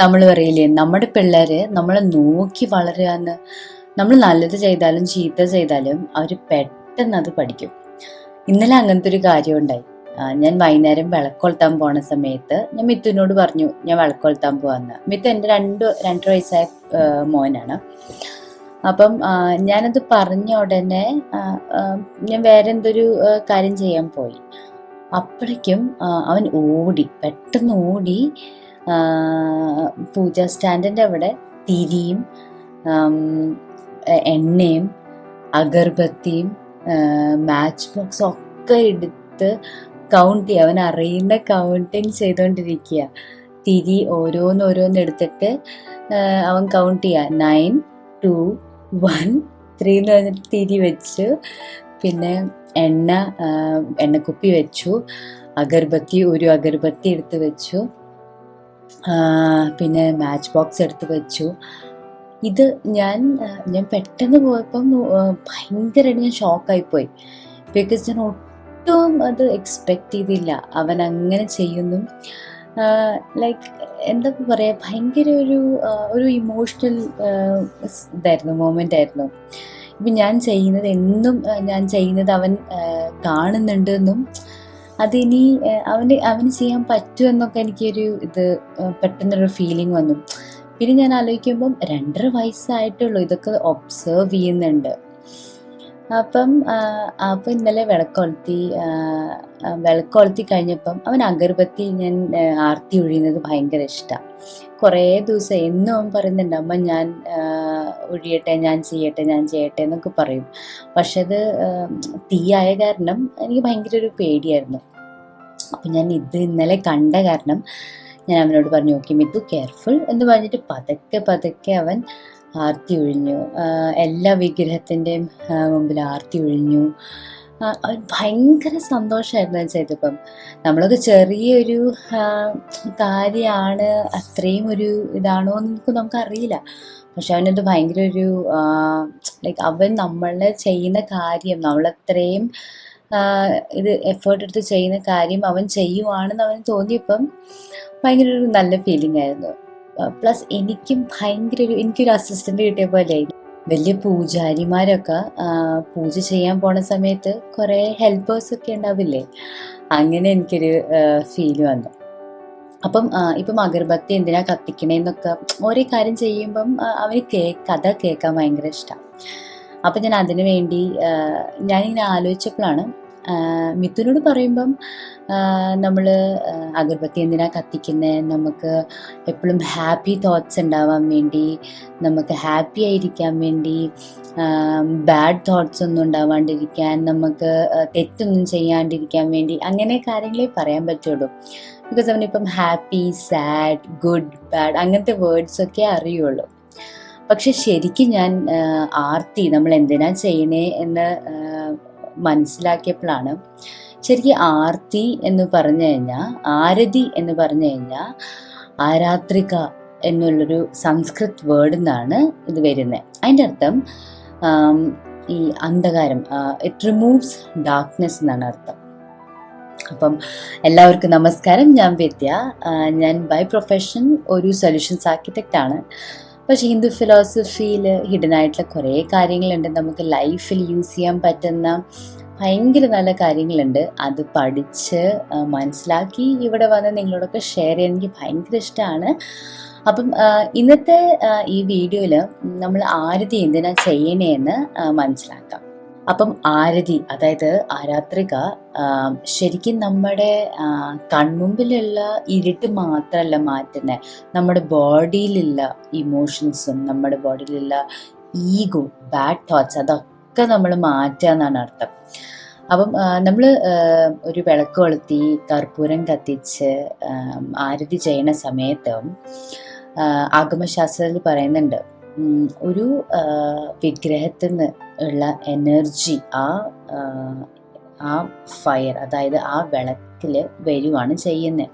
നമ്മൾ പറയില്ലേ നമ്മുടെ പിള്ളേര് നമ്മളെ നോക്കി വളരുകയെന്ന് നമ്മൾ നല്ലത് ചെയ്താലും ചീത്ത ചെയ്താലും അവർ പെട്ടെന്ന് അത് പഠിക്കും. ഇന്നലെ അങ്ങനത്തെ ഒരു കാര്യം ഉണ്ടായി. ഞാൻ വൈകുന്നേരം വിളക്കൊളുത്താൻ പോണ സമയത്ത് ഞാൻ മിത്തുവിനോട് പറഞ്ഞു ഞാൻ വിളക്കൊളുത്താൻ പോവാന്ന്. മിത്തു എന്റെ രണ്ട് രണ്ടര വയസ്സായ മോനാണ്. അപ്പം ഞാനത് പറഞ്ഞ ഉടനെ ഞാൻ വേറെ എന്തൊരു കാര്യം ചെയ്യാൻ പോയി. അപ്പോഴേക്കും അവൻ ഓടി പെട്ടെന്ന് ഓടി പൂജ സ്റ്റാൻഡിന്റെ അവിടെ തിരിയും എണ്ണയും അഗർബത്തിയും മാച്ച് ബോക്സ് ഒക്കെ എടുത്ത് കൗണ്ട് ചെയ്യുക. അവൻ അറിയുന്ന കൗണ്ടിങ് ചെയ്തുകൊണ്ടിരിക്കുക തിരി ഓരോന്നോരോന്ന് എടുത്തിട്ട് അവൻ കൗണ്ട് ചെയ്യുക. നയൻ ടു വൺ ത്രീ എന്ന് പറഞ്ഞിട്ട് തിരി വെച്ച്. പിന്നെ എണ്ണ എണ്ണക്കുപ്പി വെച്ചു. അഗർബത്തി ഒരു അഗർബത്തി എടുത്ത് വെച്ചു. പിന്നെ മാച്ച് ബോക്സ് എടുത്ത് വെച്ചു. ഇത് ഞാൻ ഞാൻ പെട്ടെന്ന് പോയപ്പം ഭയങ്കരമായിട്ട് ഞാൻ ഷോക്കായിപ്പോയി ബിക്കോസ് ഞാൻ ഒട്ടും അത് എക്സ്പെക്റ്റ് ചെയ്തില്ല. അവൻ അങ്ങനെ ചെയ്യുന്നു. ലൈക്ക് എന്താ പറയുക ഭയങ്കര ഒരു ഒരു ഇമോഷണൽ ഇതായിരുന്നു മൊമെന്റ് ആയിരുന്നു. ഇപ്പം ഞാൻ ചെയ്യുന്നത് എന്നും ഞാൻ ചെയ്യുന്നത് അവൻ കാണുന്നുണ്ടെന്നും അതിനി അവന് അവന് ചെയ്യാൻ പറ്റുമെന്നൊക്കെ എനിക്കൊരു ഇത് പെട്ടെന്നൊരു ഫീലിംഗ് വന്നു. പിന്നെ ഞാൻ ആലോചിക്കുമ്പം രണ്ടര വയസ്സായിട്ടുള്ളൂ ഇതൊക്കെ ഒബ്സേർവ് ചെയ്യുന്നുണ്ട്. അപ്പം അപ്പം ഇന്നലെ വിളക്കൊളുത്തി വിളക്കൊളുത്തി കഴിഞ്ഞപ്പം അവൻ അഗർബത്തി ഞാൻ ആർത്തി ഒഴിയുന്നത് ഭയങ്കര ഇഷ്ടമാണ് കുറേ ദിവസം എന്നും അവൻ പറയുന്നുണ്ട് അമ്മ ഞാൻ ഒഴിയട്ടെ ഞാൻ ചെയ്യട്ടെ ഞാൻ ചെയ്യട്ടെ എന്നൊക്കെ പറയും. പക്ഷെ അത് തീയായ കാരണം എനിക്ക് ഭയങ്കര ഒരു പേടിയായിരുന്നു. അപ്പം ഞാൻ ഇത് ഇന്നലെ കണ്ട കാരണം ഞാൻ അവനോട് പറഞ്ഞു ഓക്കെ മിത്തു കെയർഫുൾ എന്ന് പറഞ്ഞിട്ട് പതുക്കെ പതുക്കെ അവൻ ആർത്തി ഒഴിഞ്ഞു. എല്ലാ വിഗ്രഹത്തിന്റെയും മുമ്പിൽ ആർത്തി ഒഴിഞ്ഞു. ഭയങ്കര സന്തോഷമായിരുന്നു അത് ചെയ്തപ്പം. നമ്മളൊക്കെ ചെറിയൊരു കാര്യമാണ് അത്രയും ഒരു ഇതാണോ എന്ന് നമുക്ക് നമുക്കറിയില്ല. പക്ഷെ അവനത് ഭയങ്കര ഒരു ലൈക്ക് അവൻ നമ്മളെ ചെയ്യുന്ന കാര്യം നമ്മളത്രയും ഇത് എഫേർട്ട് എടുത്ത് ചെയ്യുന്ന കാര്യം അവൻ ചെയ്യുവാണെന്ന് അവന് തോന്നിയപ്പം ഭയങ്കര ഒരു നല്ല ഫീലിംഗ് ആയിരുന്നു. പ്ലസ് എനിക്കും ഭയങ്കര ഒരു എനിക്കൊരു അസിസ്റ്റന്റ് കിട്ടിയ പോലെ വലിയ പൂജാരിമാരൊക്കെ പൂജ ചെയ്യാൻ പോണ സമയത്ത് കുറേ ഹെൽപ്പേഴ്സ് ഒക്കെ ഉണ്ടാവില്ലേ? അങ്ങനെ എനിക്കൊരു ഫീൽ വന്നു. അപ്പം ഇപ്പം അഗർബത്തി എന്തിനാ കത്തിക്കണേന്നൊക്കെ ഓരോ കാര്യം ചെയ്യുമ്പം അവന് കേ കഥ കേൾക്കാൻ ഭയങ്കര ഇഷ്ടമാണ് അപ്പം ഞാൻ അതിനു വേണ്ടി ഞാനിങ്ങനെ ആലോചിച്ചപ്പോഴാണ് മിഥുനോട് പറയുമ്പം നമ്മൾ അഗർബത്തി എന്തിനാ കത്തിക്കുന്നത് നമുക്ക് എപ്പോഴും ഹാപ്പി തോട്ട്സ് ഉണ്ടാവാൻ വേണ്ടി നമുക്ക് ഹാപ്പി ആയിരിക്കാൻ വേണ്ടി ബാഡ് തോട്ട്സ് ഒന്നും ഉണ്ടാവാണ്ടിരിക്കാൻ നമുക്ക് തെറ്റൊന്നും ചെയ്യാണ്ടിരിക്കാൻ വേണ്ടി അങ്ങനെ കാര്യങ്ങളെ പറയാൻ പറ്റുള്ളൂ. ബിക്കോസ് അവനിപ്പം ഹാപ്പി സാഡ് ഗുഡ് ബാഡ് അങ്ങനത്തെ വേർഡ്സ് ഒക്കെ അറിയുള്ളൂ. പക്ഷെ ശരിക്കും ഞാൻ ആർത്തി നമ്മൾ എന്തിനാ ചെയ്യണേ എന്ന് മനസ്സിലാക്കിയപ്പോഴാണ് ശരിക്കും ആർത്തി എന്ന് പറഞ്ഞു കഴിഞ്ഞാൽ ആരതി എന്ന് പറഞ്ഞു കഴിഞ്ഞാൽ ആരാത്രിക എന്നുള്ളൊരു സംസ്കൃത് വേർഡിൽ നിന്നാണ് ഇത് വരുന്നത് അതിന്റെ അർത്ഥം ഈ അന്ധകാരം ഇറ്റ് റിമൂവ്സ് ഡാർക്ക്നെസ് എന്നാണ് അർത്ഥം. അപ്പം എല്ലാവർക്കും നമസ്കാരം. ഞാൻ വിദ്യ. ഞാൻ ബൈ പ്രൊഫഷൻ ഒരു സൊല്യൂഷൻസ് ആർക്കിടെക്റ്റ് ആണ്. പക്ഷേ ഹിന്ദു ഫിലോസഫിയിൽ ഹിഡൻ ആയിട്ടുള്ള കുറേ കാര്യങ്ങളുണ്ട്. നമുക്ക് ലൈഫിൽ യൂസ് ചെയ്യാൻ പറ്റുന്ന ഭയങ്കര നല്ല കാര്യങ്ങളുണ്ട്. അത് പഠിച്ച് മനസ്സിലാക്കി ഇവിടെ വന്ന് നിങ്ങളോടൊക്കെ ഷെയർ ചെയ്യാൻ എനിക്ക് ഭയങ്കര ഇഷ്ടമാണ് അപ്പം ഇന്നത്തെ ഈ വീഡിയോയിൽ നമ്മൾ ആരതി എന്തിനാ ചെയ്യണേന്ന് മനസ്സിലാക്കാം. അപ്പം ആരതി അതായത് ആരാത്രിക ശരിക്കും നമ്മുടെ കൺമുമ്പിലുള്ള ഇരുട്ട് മാത്രമല്ല മാറ്റുന്നത് നമ്മുടെ ബോഡിയിലുള്ള ഇമോഷൻസും നമ്മുടെ ബോഡിയിലുള്ള ഈഗോ ബാഡ് തോട്ട്സ് അതൊക്കെ നമ്മൾ മാറ്റുക എന്നാണ് അർത്ഥം. അപ്പം നമ്മൾ ഒരു വിളക്ക് കൊളുത്തി കർപ്പൂരം കത്തിച്ച് ആരതി ചെയ്യുന്ന സമയത്ത് ആഗമശാസ്ത്രത്തിൽ പറയുന്നുണ്ട് ഒരു വിഗ്രഹത്തിൽ നിന്ന് ഉള്ള എനർജി ആ ആ, ഫയർ അതായത് ആ വിളക്കിൽ വരുവാണ് ചെയ്യുന്നത്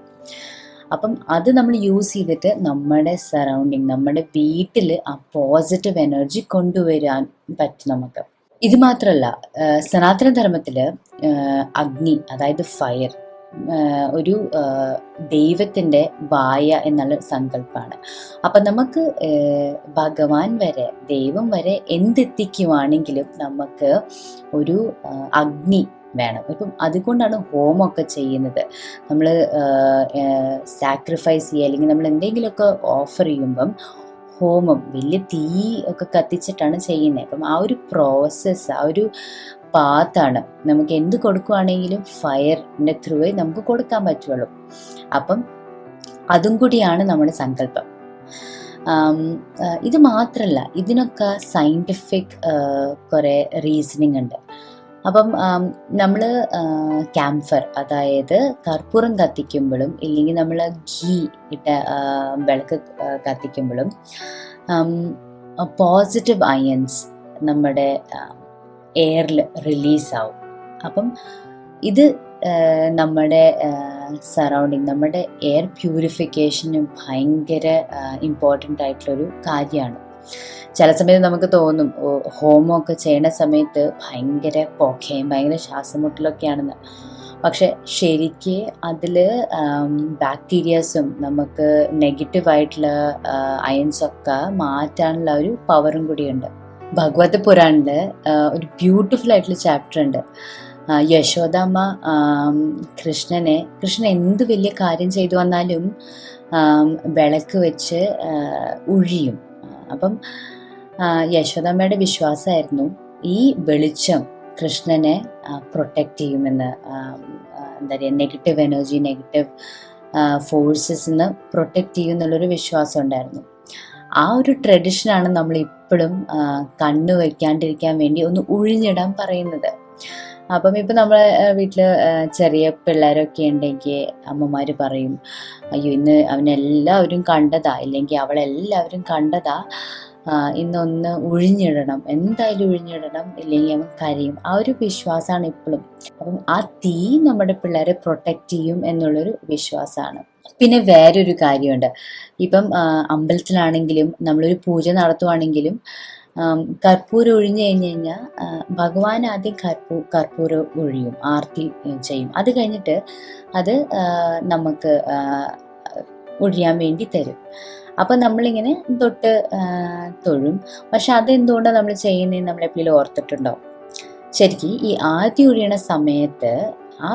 അപ്പം അത് നമ്മൾ യൂസ് ചെയ്തിട്ട് നമ്മുടെ സറൗണ്ടിങ് നമ്മുടെ വീട്ടിൽ ആ പോസിറ്റീവ് എനർജി കൊണ്ടുവരാൻ പറ്റും നമുക്ക്. ഇത് മാത്രമല്ല സനാതന ധർമ്മത്തിൽ അഗ്നി അതായത് ഫയർ ഒരു ദൈവത്തിന്റെ വായ എന്നുള്ള സങ്കല്പമാണ് അപ്പം നമുക്ക് ഭഗവാൻ വരെ ദൈവം വരെ എന്തെത്തിക്കുവാണെങ്കിലും നമുക്ക് ഒരു അഗ്നി വേണം. ഇപ്പം അതുകൊണ്ടാണ് ഹോമൊക്കെ ചെയ്യുന്നത്. നമ്മൾ സാക്രിഫൈസ് ചെയ്യുക അല്ലെങ്കിൽ നമ്മൾ എന്തെങ്കിലുമൊക്കെ ഓഫർ ചെയ്യുമ്പം ഹോമം വലിയ തീ ഒക്കെ കത്തിച്ചിട്ടാണ് ചെയ്യുന്നത് അപ്പം ആ ഒരു പ്രോസസ്സ് ആ ഒരു പാത്താണ് നമുക്ക് എന്ത് കൊടുക്കുവാണെങ്കിലും ഫയറിന്റെ ത്രൂവേ നമുക്ക് കൊടുക്കാൻ പറ്റുള്ളൂ. അപ്പം അതും കൂടിയാണ് നമ്മുടെ സങ്കല്പം. ഇത് മാത്രമല്ല ഇതിനൊക്കെ സയന്റിഫിക് കുറേ റീസണിങ് ഉണ്ട്. അപ്പം നമ്മൾ ക്യാംഫർ അതായത് കർപ്പൂരം കത്തിക്കുമ്പോഴും ഇല്ലെങ്കിൽ നമ്മൾ ഘീ ഇട്ട വിളക്ക് കത്തിക്കുമ്പോഴും പോസിറ്റീവ് അയൻസ് നമ്മുടെ എയറിൽ റിലീസ് ആവും. അപ്പം ഇത് നമ്മുടെ സറൗണ്ടിങ് നമ്മുടെ എയർ പ്യൂരിഫിക്കേഷനും ഭയങ്കര ഇമ്പോർട്ടന്റ് ആയിട്ടുള്ളൊരു കാര്യമാണ്. ചില സമയത്ത് നമുക്ക് തോന്നും ഹോമമൊക്കെ ചെയ്യണ സമയത്ത് ഭയങ്കര പൊക്കയും ഭയങ്കര ശ്വാസമുട്ടലൊക്കെയാണെന്ന്. പക്ഷെ ശരിക്ക് അതിൽ ബാക്ടീരിയാസും നമുക്ക് നെഗറ്റീവായിട്ടുള്ള അയൻസൊക്കെ മാറ്റാനുള്ള ഒരു പവറും കൂടിയുണ്ട്. ഭഗവത് പുരാണിൽ ഒരു ബ്യൂട്ടിഫുൾ ആയിട്ടുള്ള ചാപ്റ്റർ ഉണ്ട്. യശോദാമ്മ കൃഷ്ണനെ കൃഷ്ണൻ എന്ത് വലിയ കാര്യം ചെയ്തു വന്നാലും വിളക്ക് വെച്ച് ഉഴിയും. അപ്പം യശോദമ്മയുടെ വിശ്വാസമായിരുന്നു ഈ വെളിച്ചം കൃഷ്ണനെ പ്രൊട്ടക്റ്റ് ചെയ്യുമെന്ന് എന്താ പറയുക നെഗറ്റീവ് എനർജി നെഗറ്റീവ് ഫോഴ്സസ് നിന്ന് പ്രൊട്ടക്റ്റ് ചെയ്യും എന്നുള്ളൊരു വിശ്വാസം ഉണ്ടായിരുന്നു. ആ ഒരു ട്രഡീഷനാണ് നമ്മൾ ഇപ്പോഴും കണ്ണു വയ്ക്കാണ്ടിരിക്കാൻ വേണ്ടി ഒന്ന് ഉഴിഞ്ഞിടാൻ പറയുന്നത്. അപ്പം ഇപ്പം നമ്മളെ വീട്ടിൽ ചെറിയ പിള്ളേരൊക്കെ ഉണ്ടെങ്കിൽ അമ്മമാർ പറയും അയ്യോ ഇന്ന് അവനെല്ലാവരും കണ്ടതാ ഇല്ലെങ്കിൽ അവളെല്ലാവരും കണ്ടതാ ഇന്നൊന്ന് ഒഴിഞ്ഞിടണം എന്തായാലും ഒഴിഞ്ഞിടണം ഇല്ലെങ്കിൽ അവൻ കരയും. ആ ഒരു വിശ്വാസമാണ് ഇപ്പോഴും അപ്പം ആ തീ നമ്മുടെ പിള്ളേരെ പ്രൊട്ടക്റ്റ് ചെയ്യും എന്നുള്ളൊരു വിശ്വാസമാണ് പിന്നെ വേറൊരു കാര്യമുണ്ട്. ഇപ്പം അമ്പലത്തിലാണെങ്കിലും നമ്മളൊരു പൂജ നടത്തുവാണെങ്കിലും കർപ്പൂരം ഒഴിഞ്ഞു കഴിഞ്ഞു കഴിഞ്ഞാൽ ഭഗവാൻ ആദ്യം കർപ്പൂ കർപ്പൂരം ഒഴിയും ആർത്തി ചെയ്യും. അത് കഴിഞ്ഞിട്ട് അത് നമുക്ക് ഒഴിയാൻ വേണ്ടി തരും. അപ്പം നമ്മളിങ്ങനെ തൊട്ട് തൊഴും. പക്ഷെ അതെന്തുകൊണ്ടാണ് നമ്മൾ ചെയ്യുന്നതെന്ന് നമ്മൾ എപ്പോഴും ഓർത്തിട്ടുണ്ടോ? ശരിക്കും ഈ ആദ്യം ഒഴിയണ സമയത്ത് ആ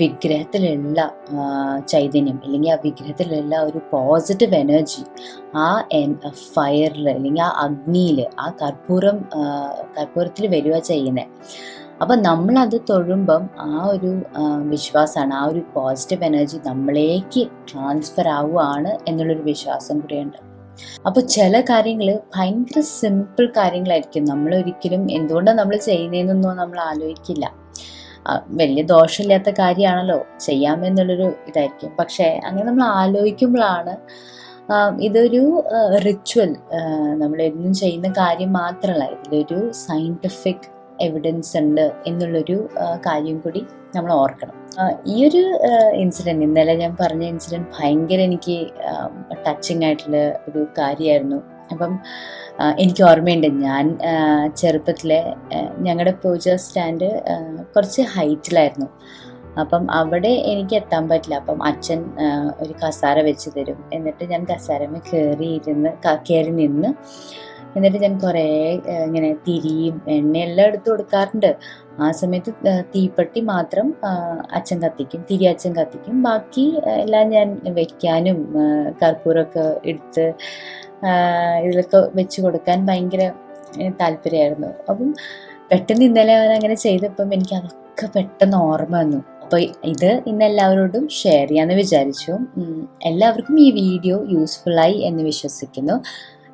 വിഗ്രഹത്തിലുള്ള ചൈതന്യം അല്ലെങ്കിൽ ആ വിഗ്രഹത്തിലുള്ള ഒരു പോസിറ്റീവ് എനർജി ആ ഫയറിൽ അല്ലെങ്കിൽ ആ അഗ്നിയിൽ ആ കർപ്പൂരം കർപ്പൂരത്തിൽ വരിക ചെയ്യുന്നത് അപ്പം നമ്മളത് തൊഴുമ്പം ആ ഒരു വിശ്വാസമാണ് ആ ഒരു പോസിറ്റീവ് എനർജി നമ്മളിലേക്ക് ട്രാൻസ്ഫർ ആവുകയാണ് എന്നുള്ളൊരു വിശ്വാസം കൂടിയുണ്ട്. അപ്പോൾ ചില കാര്യങ്ങൾ ഭയങ്കര സിമ്പിൾ കാര്യങ്ങളായിരിക്കും. നമ്മൾ ഒരിക്കലും എന്തുകൊണ്ടാണ് നമ്മൾ ചെയ്യുന്നതെന്നൊന്നും നമ്മൾ ആലോചിക്കില്ല വലിയ ദോഷമില്ലാത്ത കാര്യമാണല്ലോ. ചെയ്യാമെന്നുള്ളൊരു ഇതായിരിക്കും. പക്ഷേ അങ്ങനെ നമ്മൾ ആലോചിക്കുമ്പോഴാണ് ഇതൊരു റിച്വൽ നമ്മൾ എന്നും ചെയ്യുന്ന കാര്യം മാത്രമല്ല ഇതിലൊരു സയന്റിഫിക് എവിഡൻസ് ഉണ്ട് എന്നുള്ളൊരു കാര്യം കൂടി നമ്മൾ ഓർക്കണം. ഈ ഒരു ഇൻസിഡന്റ് ഇന്നലെ ഞാൻ പറഞ്ഞ ഇൻസിഡന്റ് ഭയങ്കര എനിക്ക് ടച്ചിങ് ആയിട്ടുള്ള ഒരു കാര്യമായിരുന്നു. അപ്പം എനിക്ക് ഓർമ്മയുണ്ട് ഞാൻ ചെറുപ്പത്തിലെ ഞങ്ങളുടെ പൂജ സ്റ്റാൻഡ് കുറച്ച് ഹൈറ്റിലായിരുന്നു. അപ്പം അവിടെ എനിക്ക് എത്താൻ പറ്റില്ല. അപ്പം അച്ഛൻ ഒരു കസാര വെച്ച് തരും. എന്നിട്ട് ഞാൻ കസാരമ്മ കയറി ഇരുന്ന് ക- കയറി നിന്ന് എന്നിട്ട് ഞാൻ കുറേ ഇങ്ങനെ തിരിയും എണ്ണയെല്ലാം എടുത്ത് കൊടുക്കാറുണ്ട്. ആ സമയത്ത് തീപ്പെട്ടി മാത്രം അച്ഛൻ കത്തിക്കും തിരി അച്ഛൻ കത്തിക്കും. ബാക്കി എല്ലാം ഞാൻ വെക്കാനും കർപ്പൂരമൊക്കെ എടുത്ത് ഇതിലൊക്കെ വെച്ച് കൊടുക്കാൻ ഭയങ്കര താല്പര്യമായിരുന്നു. അപ്പം പെട്ടെന്ന് ഇന്നലെ അവൻ അങ്ങനെ ചെയ്തപ്പം എനിക്ക് അതൊക്കെ പെട്ടെന്ന് ഓർമ്മ വന്നു. അപ്പോൾ ഇത് ഇന്ന് എല്ലാവരോടും ഷെയർ ചെയ്യാമെന്ന് വിചാരിച്ചു. എല്ലാവർക്കും ഈ വീഡിയോ യൂസ്ഫുള്ളായി എന്ന് വിശ്വസിക്കുന്നു.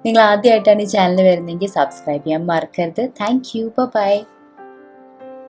നിങ്ങൾ ആദ്യമായിട്ടാണ് ഈ ചാനൽ വരുന്നതെങ്കിൽ സബ്സ്ക്രൈബ് ചെയ്യാൻ മറക്കരുത്. Thank you by